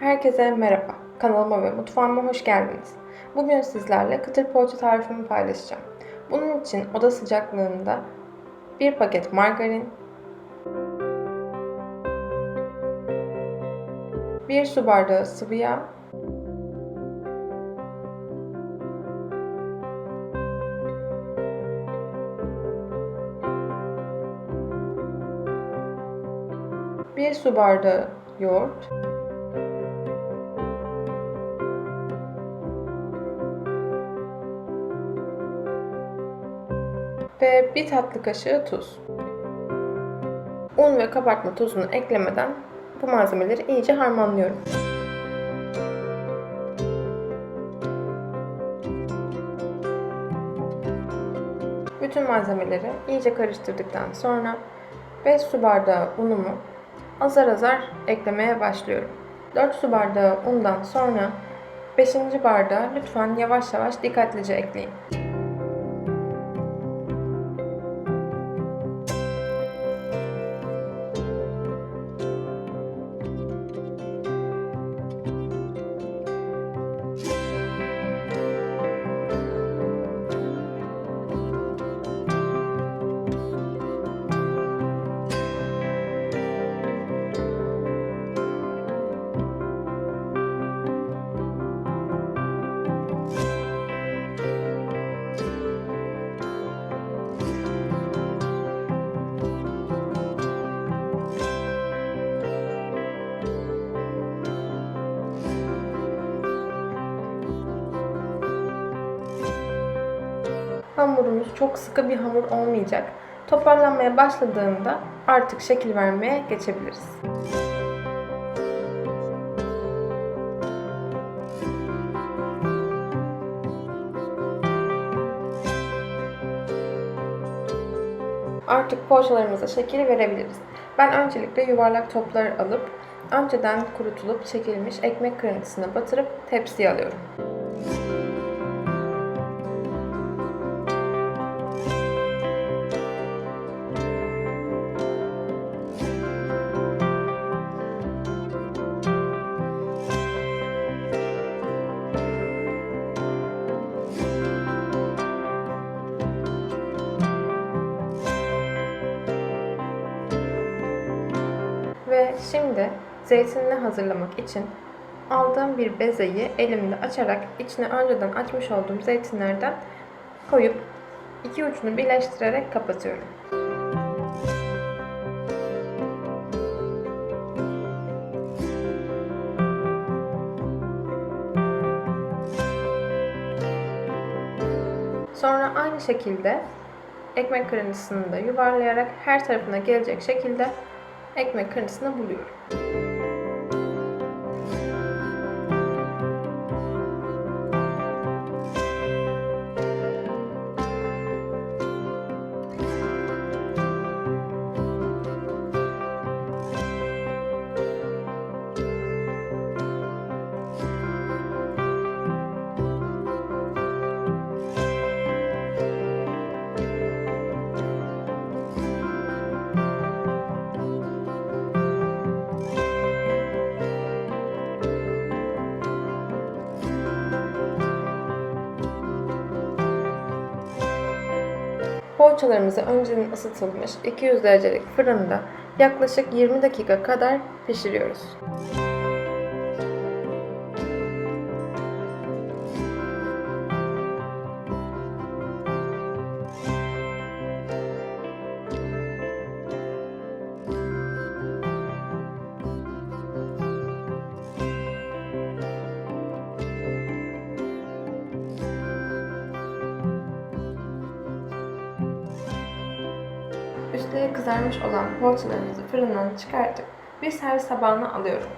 Herkese merhaba. Kanalıma ve mutfağıma hoş geldiniz. Bugün sizlerle kıtır poğaça tarifimi paylaşacağım. Bunun için oda sıcaklığında bir paket margarin, bir su bardağı sıvı yağ, bir su bardağı yoğurt, ve bir tatlı kaşığı tuz. Un ve kabartma tozunu eklemeden bu malzemeleri iyice harmanlıyorum. Bütün malzemeleri iyice karıştırdıktan sonra 5 su bardağı unumu azar azar eklemeye başlıyorum. 4 su bardağı undan sonra 5. bardağı lütfen yavaş yavaş dikkatlice ekleyin. Hamurumuz çok sıkı bir hamur olmayacak. Toparlanmaya başladığında artık şekil vermeye geçebiliriz. Artık poğaçalarımıza şekil verebiliriz. Ben öncelikle yuvarlak topları alıp önceden kurutulup çekilmiş ekmek kırıntısına batırıp tepsiye alıyorum. Ve şimdi zeytinini hazırlamak için aldığım bir bezeyi elimde açarak içine önceden açmış olduğum zeytinlerden koyup iki ucunu birleştirerek kapatıyorum. Sonra aynı şekilde ekmek kırıntısını da yuvarlayarak her tarafına gelecek şekilde ekmek kırıntısını buluyorum. Poğaçalarımızı önceden ısıtılmış 200 derecelik fırında yaklaşık 20 dakika kadar pişiriyoruz. Üstleri kızarmış olan poğaçalarımızı fırından çıkartıp bir servis tabağına alıyorum.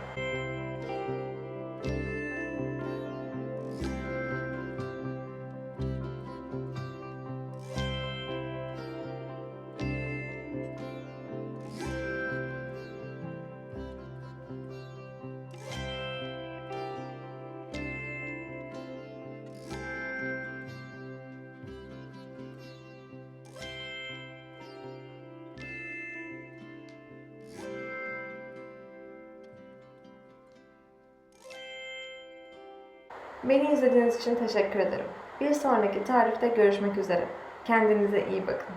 Beni izlediğiniz için teşekkür ederim. Bir sonraki tarifte görüşmek üzere. Kendinize iyi bakın.